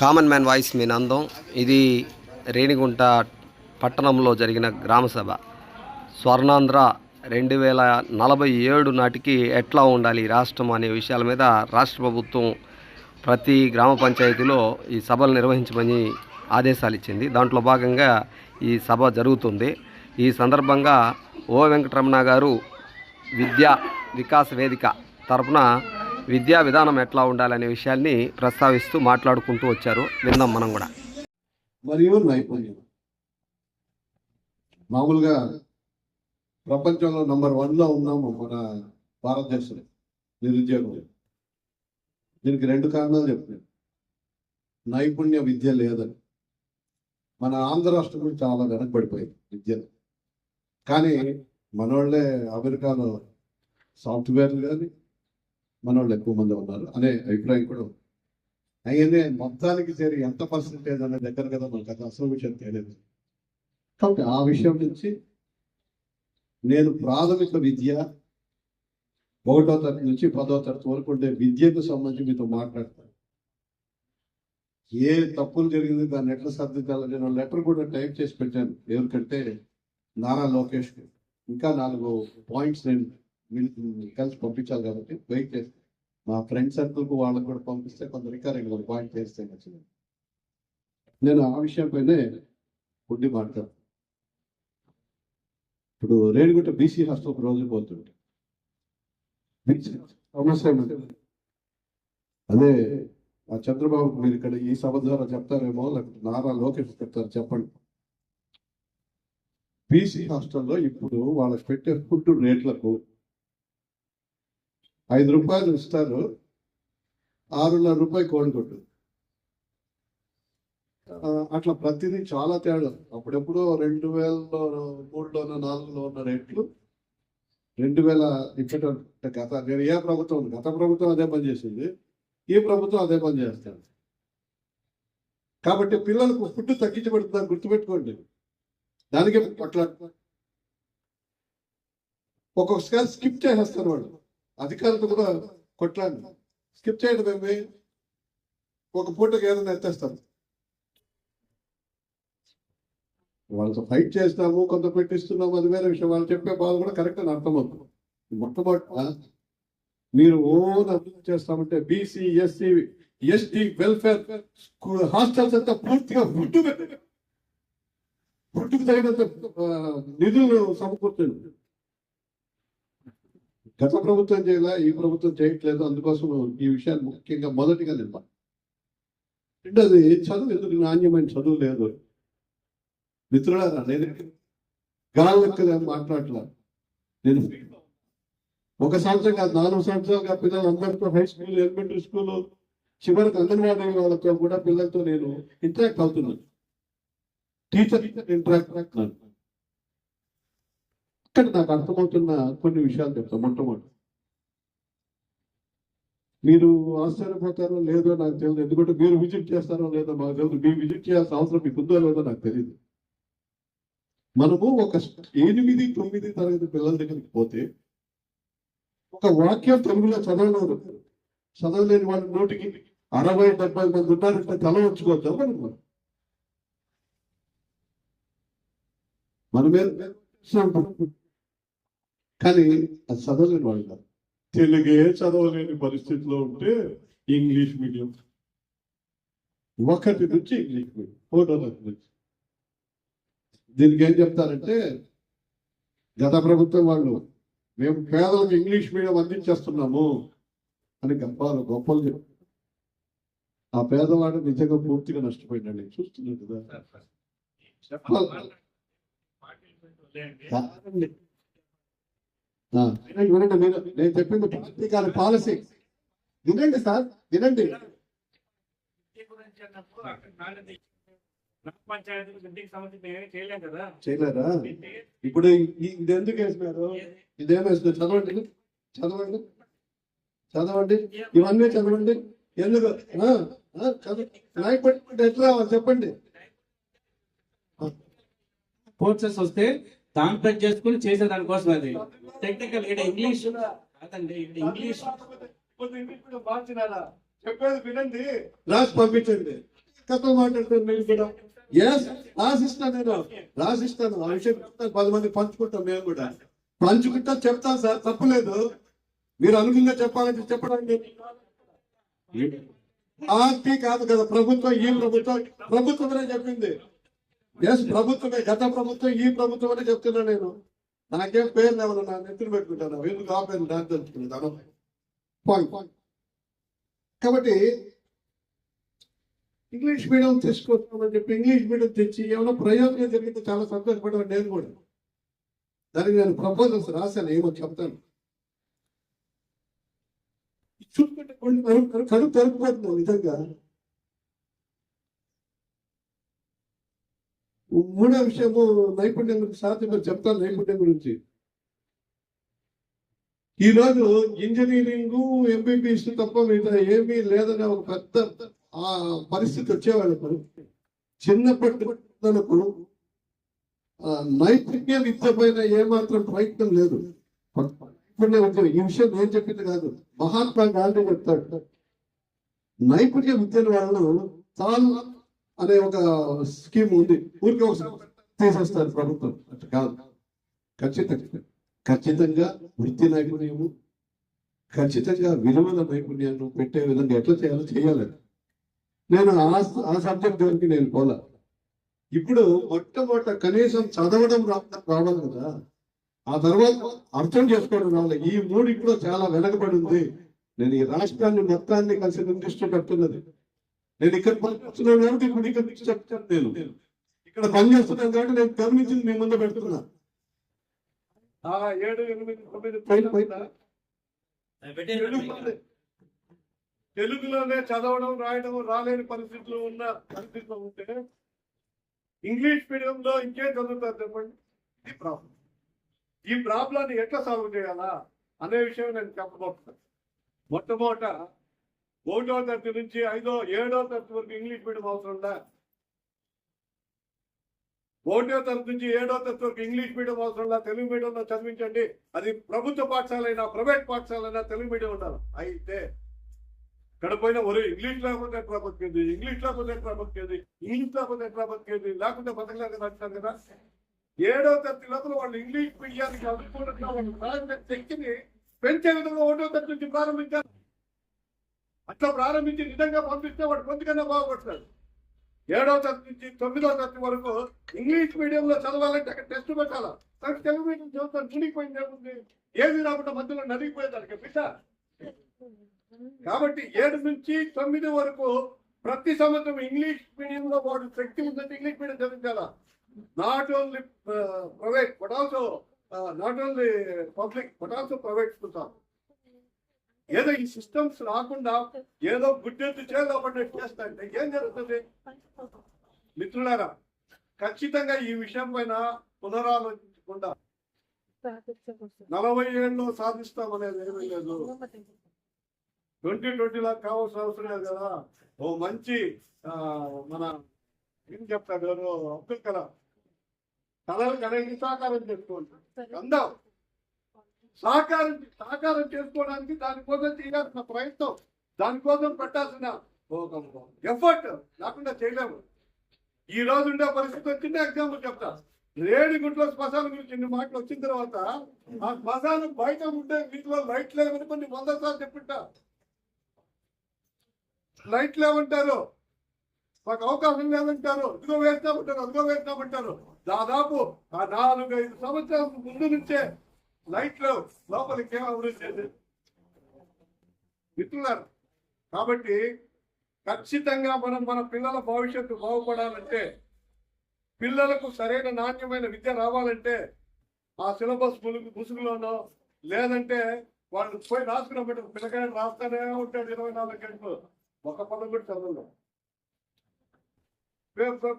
Common man voice మీ నందం. ఇది రేణిగుంట పట్టణంలో జరిగిన గ్రామ సభ. స్వర్ణాంధ్ర రెండు వేల నలభై ఏడు నాటికి ఎట్లా ఉండాలి రాష్ట్రం అనే విషయాల మీద రాష్ట్ర ప్రభుత్వం ప్రతి గ్రామ పంచాయతీలో ఈ సభలు నిర్వహించమని ఆదేశాలు ఇచ్చింది. దాంట్లో భాగంగా ఈ సభ జరుగుతుంది. ఈ సందర్భంగా ఓ వెంకటరమణ గారు విద్యా వికాస్ వేదిక తరపున విద్యా విధానం ఎట్లా ఉండాలనే విషయాన్ని ప్రస్తావిస్తూ మాట్లాడుకుంటూ వచ్చారు. విందాం మనం కూడా. మరియు నైపుణ్యం. మామూలుగా ప్రపంచంలో నంబర్ వన్లో ఉన్నాము మన భారతదేశంలో నిరుద్యోగం దీనికి రెండు కారణాలు చెప్పాను నైపుణ్య విద్య లేదని. మన ఆంధ్ర రాష్ట్రం చాలా వెనకబడిపోయింది విద్యలో. కానీ మనోళ్ళే అమెరికాలో సాఫ్ట్వేర్ కానీ మనోళ్ళు ఎక్కువ మంది ఉన్నారు అనే అభిప్రాయం కూడా అయ్యనే మొత్తానికి చేరి ఎంత పర్సంటేజ్ అనే దగ్గర కదా మనకు అది అసలు విషయం తెలియదు. కాబట్టి ఆ విషయం నుంచి నేను ప్రాథమిక విద్య ఒకటో తరగతి నుంచి పదో తరగతి వరకు ఉండే విద్యకు సంబంధించి మీతో మాట్లాడతాను. ఏ తప్పులు జరిగింది దాన్ని ఎట్లా సర్దిద్దాలి నేను లెటర్ కూడా టైప్ చేసి పెట్టాను. ఎవరికంటే నారా లోకేష్ ఇంకా నాలుగు పాయింట్స్ నేను కలిసి పంపించాలి కాబట్టి వెయిట్ చేస్తాను మా ఫ్రెండ్ సర్కిల్కు వాళ్ళకు కూడా పంపిస్తే కొంత రికార్డింగ్ ఒక పాయింట్ చేస్తే నచ్చింది నేను ఆ విషయం పైనే ఉండి మాట్లాడు ఇప్పుడు రేణిగుంట బీసీ హాస్టల్ ఒక రోజు పోతుంటే. అదే ఆ చంద్రబాబు మీరు ఇక్కడ ఈ సభ ద్వారా చెప్తారేమో లేకపోతే నారా లోకేష్ చెప్తారు చెప్పండి. బీసీ హాస్టల్లో ఇప్పుడు వాళ్ళకి పెట్టే ఫుడ్ రేట్లకు ఐదు రూపాయలు ఇస్తారు. ఆరున్నర రూపాయి కోడిగుడ్డు అట్లా ప్రతిదీ చాలా తేడా. అప్పుడెప్పుడు రెండు వేలలో మూడులోనో నాలుగులో ఉన్న రేట్లు రెండు వేల ఇప్పటి గత నేను ఏ ప్రభుత్వం గత ప్రభుత్వం అదే పని చేసింది. ఈ ప్రభుత్వం అదే పని చేస్తాను కాబట్టి పిల్లలకు ఫుడ్ తగ్గించబడుతుందని గుర్తుపెట్టుకోండి. దానికే అట్లా ఒక్కొక్కసారి స్కిప్ చేసేస్తారు వాళ్ళు. అధికారులతో కూడా కొట్లాడి స్కిప్ చేయడం ఏమి ఒక పూటకి ఏదైనా ఎత్తేస్తాం వాళ్ళతో ఫైట్ చేస్తాము కొంత పెట్టిస్తున్నాము అది వేరే విషయం. వాళ్ళు చెప్పే బాధ కూడా కరెక్ట్ అని అర్థమవుతుంది. మొట్టమొదట మీరు ఓన్ అభివృద్ధి చేస్తామంటే BC SC ST welfare hostels అంతా పూర్తిగా ఫుడ్ తగినంత నిధులు సమకూర్చండి. గత ప్రభుత్వం చేయలే ఈ ప్రభుత్వం చేయట్లేదు. అందుకోసం ఈ విషయాన్ని ముఖ్యంగా మొదటిగా నింపాలి. రెండోది చదువు ఎందుకు నాణ్యమైన చదువు లేదు? మిత్రులారా నేను గాలెక్కగా మాట్లాడలే. నేను ఒక సంవత్సరం కాదు నాలుగు సంవత్సరాలుగా పిల్లలు అందరితో హై స్కూల్ ఎలిమెంటరీ స్కూల్ చివరికి అంగన్వాడీ వాళ్ళతో కూడా పిల్లలతో నేను ఇంటరాక్ట్ అవుతున్నాను. టీచర్ ఇంటరాక్ట్ అవుతున్నాను. ఇక్కడ నాకు అర్థమవుతున్న కొన్ని విషయాలు చెప్తాం మొట్టమొదటి. మీరు ఆశ్చర్యపోతారో లేదో నాకు తెలియదు. ఎందుకంటే మీరు విజిట్ చేస్తారో లేదో మాకు తెలియదు. మీరు విజిట్ చేయాల్సిన అవసరం మీకు ఉందో లేదో నాకు తెలియదు. మనము ఒక ఎనిమిది తొమ్మిది తరగతి పిల్లల దగ్గరికి పోతే ఒక వాక్యం తెలుగులో చదవలేదు చదవలేని వాళ్ళ నోటికి అరవై డెబ్బై మంది ఉన్నారంటే తల వచ్చుకోవద్దాం మనం? మనం మనమే కానీ అది చదవలేని వాళ్ళు కాదు. తెలుగే చదవలేని పరిస్థితిలో ఉంటే ఇంగ్లీష్ మీడియం. ఒకటి నుంచి ఇంగ్లీష్ మీడియం ఒకటో తరగతి నుంచి. దీనికి ఏం చెప్తారంటే గత ప్రభుత్వం వాళ్ళు మేము పేదలకు ఇంగ్లీష్ మీడియం అందించేస్తున్నాము అని గొప్పలు గొప్పలు చెప్పారు ఆ పేదవాడు నిజంగా పూర్తిగా నష్టపోయిందండి చూస్తున్నాడు కదా. చెప్పాలి. వినండి, వినండి, మీరు నేను చెప్పింది పార్టీ కాదు పాలసీ. వినండి సార్ వినండి. గ్రామ పంచాయతీలకు ఇంటికి సంబంధించి నేనే చేయలేం కదా చేయలేరా ఇప్పుడు ఇది ఎందుకు వేసినారు? ఇదేం వేసినారు చదవండి చదవండి. చదవండి. ఇవన్నీ చదవండి. ఎందుకు? ఆ, ఆ, చదవ ఎట్లా చెప్పండి. కోర్సెస్ వస్తే దాంట్లో చేసుకుని చేసే దానికోసం అది. టెక్నికల్ ఇక్కడ ఇంగ్లీష్ కాదండి ఇక్కడ ఇంగ్లీష్ చెప్పేది వినండి. రాసి పంపించండి. కథ మాట్లాడతాను నేను కూడా. ఎస్ రాసిస్తాను నేను. రాసిస్తాను. ఆ విషయం చెప్తాను పది మంది పంచుకుంటాం మేము కూడా. పంచుకుంటా చెప్తాను సార్ తప్పలేదు మీరు అనుగుణంగా చెప్పాలంటే చెప్పడానికి. పార్టీ కాదు కదా ప్రభుత్వం ఈ ప్రభుత్వం. ప్రభుత్వమే చెప్పింది. ఎస్ ప్రభుత్వమే గత ప్రభుత్వం ఈ ప్రభుత్వం అని చెప్తున్నా నేను. నాకేం పేరు లేవను నా నెత్తులు పెట్టుకుంటాను. ఎందుకు ఆ పేరు నాకు తెలుసుకుంటాను పాయింట్ కాబట్టి ఇంగ్లీష్ మీడియం తీసుకొస్తామని చెప్పి ఇంగ్లీష్ మీడియం తెచ్చి ఏమైనా ప్రయోజనం జరిగితే చాలా సంతోషపడ్డాను నేను కూడా. దానికి నేను ప్రపోజల్స్ రాశాను ఏమో చెప్తాను. చూసుకుంటే కొన్ని కడుపు కడుపు తెరుపుకుంటున్నాను నిజంగా. మూడో విషయము నైపుణ్యం గురించి సాధ్యం చెప్తాను నైపుణ్యం గురించి. ఈరోజు ఇంజనీరింగ్ ఎంబీబీఎస్ తప్ప మిగతా ఏమీ లేదనే ఒక పెద్ద ఆ పరిస్థితి వచ్చేవాళ్ళకు చిన్నప్పటి ఆ, నైపుణ్య విద్య పైన ఏమాత్రం ప్రయత్నం లేదు. నైపుణ్య విద్య ఈ విషయం నేను చెప్పింది కాదు. మహాత్మా గాంధీ చెప్తాడు. నైపుణ్య విద్యను వాళ్ళు చాలా అనే ఒక స్కీమ్ ఉంది. ఊరికి ఒక తీసేస్తారు ప్రభుత్వం. అట్లా కాదు. ఖచ్చితంగా. ఖచ్చితంగా వృత్తి నైపుణ్యము ఖచ్చితంగా విలువల నైపుణ్యాన్ని పెట్టే విధంగా ఎట్లా చేయాలో చేయాలి. నేను ఆ ఆ సబ్జెక్ట్ వరకు నేను పోలా. ఇప్పుడు మొట్టమొదట కనీసం చదవడం రా- రావాలి కదా. ఆ తర్వాత అర్థం చేసుకోవడం రావాలి. ఈ మూడు ఇప్పుడు చాలా వెనకబడి ఉంది. నేను ఈ రాష్ట్రాన్ని మొత్తాన్ని కలిసి దృష్టి పెడుతున్నది నేను ఇక్కడ పనిచేస్తున్నాను కాబట్టి ఇప్పుడు ఇక్కడ నుంచి చెప్తాను నేను. ఇక్కడ పనిచేస్తున్నాను కాబట్టి నేను గమనించింది మీ ముందు పెడుతున్నా. ఆ ఏడు ఎనిమిది తొమ్మిది పైన పైన. తెలుగులోనే- తెలుగులోనే చదవడం రాయడం రాలేని పరిస్థితులు ఉన్న పరిస్థితిలో ఉంటే ఇంగ్లీష్ మీడియంలో ఇంకేం చదువుతారు చెప్పండి. ఈ ప్రాబ్లం ఈ ప్రాబ్లాన్ని ఎట్లా సాల్వ్ చేయాలా? అనే విషయం నేను చెప్పబోతున్నాను మొట్టమొదట ఒకటో తరగతి నుంచి ఐదో ఏడో తరగతి వరకు ఇంగ్లీష్ మీడియం అవసరం ఉందా? ఒకటో తరగతి నుంచి ఏడో తరగతి వరకు ఇంగ్లీష్ మీడియం అవసరం ఉందా? తెలుగు మీడియంలో చదివించండి. అది ప్రభుత్వ పాఠశాలైనా ప్రైవేట్ పాఠశాలైనా తెలుగు మీడియం ఉండాలి. అయితే ఇక్కడ పోయినా ఒరే ఇంగ్లీష్ లేకపోతే ఎట్లా బతికేది? ఇంగ్లీష్ లేకపోతే ఎట్లా బతికేది? ఇంగ్లీష్ లేకపోతే ఎట్లా బతికేది? లేకుంటే కదా అంటారు కదా. ఏడో తరగతి లోపల వాళ్ళు ఇంగ్లీష్ మీడియానికి అనుకూలంగా వాళ్ళు ప్రారంభ శక్తిని పెంచే విధంగా ఒకటో తరగతి నుంచి ప్రారంభించారు. అట్లా ప్రారంభించి నిజంగా పంపిస్తే వాడు కొంతకన్నా బాగుపడతాడు. ఏడవ తరగతి నుంచి తొమ్మిదవ తరగతి వరకు ఇంగ్లీష్ మీడియంలో చదవాలంటే అక్కడ టెస్ట్ పెట్టాలా. కానీ తెలుగు మీడియం చదువుతాను మునిగిపోయింది ఏముంది? ఏది రాకుండా మధ్యలో నలిగిపోయేదానికి బిడ్డ కాబట్టి ఏడు నుంచి తొమ్మిది వరకు ప్రతి సంవత్సరం ఇంగ్లీష్ మీడియంలో వాడు శక్తి ఉందంటే English medium చదివించాలా? Not only private but also not only public but also private schools ఏదో ఈ సిస్టమ్స్ రాకుండా ఏదో గుడ్డెత్తు చేలో పడినట్టు చేస్తాంటే ఏం జరుగుతుంది? మిత్రులారా ఖచ్చితంగా ఈ విషయం పైన పునరాలోచించకుండా నలభై ఏళ్ళు సాధిస్తామనేది ఏమీ లేదు. ట్వంటీ ట్వంటీ కావాల్సిన అవసరం లేదు కదా. ఓ మంచి మన ఏం చెప్తారు ఎవరు అబ్దుల్ కలాం. కళలు కనేది సాకారం చేసుకోండి అందాం. సహకారం సహకారం చేసుకోవడానికి దానికోసం చేయాల్సిన ప్రయత్నం దానికోసం పెట్టాల్సిన ఎఫర్ట్ లేకుండా చేయలేము. ఈ రోజు ఉండే పరిస్థితి వచ్చిందే ఎగ్జాంపుల్ చెప్తా. రేణిగుంట్లో శ్మశానం గురించి ఇన్ని మాటలు వచ్చిన తర్వాత ఆ శ్మశానం బయట ఉంటే వీటిలో లైట్ లేవని కొన్ని వంద సార్లు చెప్పింటా. లైట్ లేవంటారు మాకు అవకాశం లేదంటారు ఇదిగో వేస్తామంటారు అదిగో వేస్తామంటారు దాదాపు ఆ నాలుగైదు సంవత్సరాల ముందు నుంచే లైట్లు లోపలికి అభివృద్ధి మిత్రులారు కాబట్టి ఖచ్చితంగా మనం మన పిల్లల భవిష్యత్తు బాగుపడాలంటే పిల్లలకు సరైన నాణ్యమైన విద్య రావాలంటే ఆ సిలబస్ ములుగు ముసుగులోనో లేదంటే వాళ్ళు పోయి రాసుకున్న బిడ్డ పిల్లకాయ రాస్తానే ఉంటాడు ఇరవై నాలుగు గంటలు. ఒక పదం కూడా చదవలేదు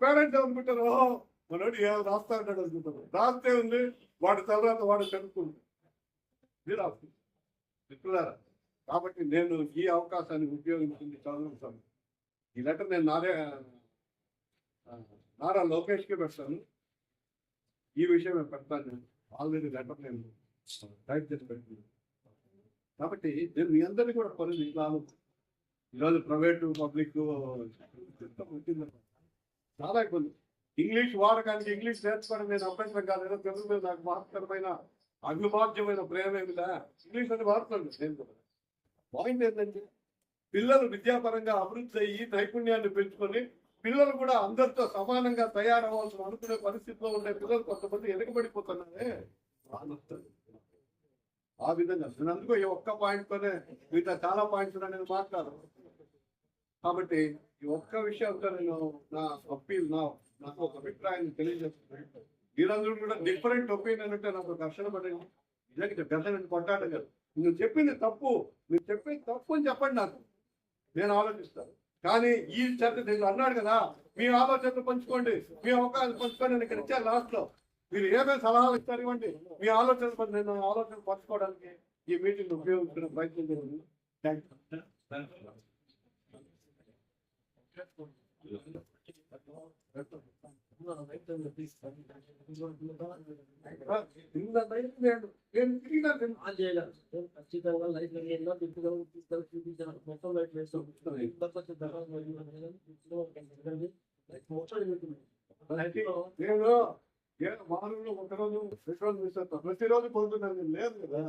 పేరెంట్స్ అనుకుంటారు మనోడు ఏం రాస్తా అంటాడు అనుకుంటారు రాస్తే ఉంది వాడి తర్వాత వాడు చదువుకుంది మీరు రాస్తుంది మిత్రులారా కాబట్టి నేను ఈ అవకాశాన్ని ఉపయోగించింది చదువుతాను ఈ లెటర్ నేను నారే నారా లోకేష్కి పెడతాను. ఈ విషయం నేను. పెడతాను ఆల్రెడీ లెటర్ నేను టైప్ చేసి పెట్టినాను కాబట్టి నేను మీ అందరినీ కూడా కొన్ని ఇట్లా ఈరోజు ప్రైవేటు పబ్లిక్ చాలా ఇబ్బంది. ఇంగ్లీష్ వాడకానికి ఇంగ్లీష్ నేర్చుకోవడం నేను అభ్యంతరం కాదు. తెలుగు మీద నాకు మహత్తరమైన అభిమాద్యమైన ప్రేమ ఏమిలా? ఇంగ్లీష్ అని వాడుతున్నాను నేను కూడా. పాయింట్ ఏంటంటే పిల్లలు విద్యాపరంగా అభివృద్ధి అయ్యి నైపుణ్యాన్ని పెంచుకొని పిల్లలు కూడా అందరితో సమానంగా తయారవ్వాల్సిన అనుకునే పరిస్థితిలో ఉండే పిల్లలు కొంతమంది వెనుకబడిపోతున్నారే ఆ విధంగా నేను అందుకో ఈ ఒక్క పాయింట్ తోనే మిగతా చాలా పాయింట్స్ నేను మాట్లాడు కాబట్టి ఈ ఒక్క విషయంతో నేను నా అప్పీల్ నా నాకు ఒక అభిప్రాయాన్ని తెలియజేస్తున్నాను మీరందరూ కూడా డిఫరెంట్ ఒపీనియన్ అంటే నాకు ఘర్షణ పడింది నిజంగా ఘర్షణ కొట్టాడు కదా. నువ్వు చెప్పింది తప్పు మీరు చెప్పింది తప్పు అని చెప్పండి నాకు. నేను ఆలోచిస్తాను. కానీ ఈ చర్చ నేను అన్నాడు కదా మీ ఆలోచనలు పంచుకోండి మీ అవకాశాలు పంచుకొని నేను ఇక్కడ ఇచ్చాను లాస్ట్లో మీరు ఏమేమి సలహాలు ఇస్తారు ఇవ్వండి? మీ ఆలోచన నేను ఆలోచన పంచుకోవడానికి ఈ మీటింగ్ ఉపయోగించడం ప్రయత్నం చేయండి. థ్యాంక్ యూ ఖచ్చితంగా లైట్ ఎన్నో తిప్పుకొని తీసుకొని చూపించాను మొత్తం లైఫ్ వేస్తాం నేను నేను మామూలుగా ఒక రోజు రెండు రోజు మిస్ ప్రతిరోజు పొందుతున్నాను లేదు కదా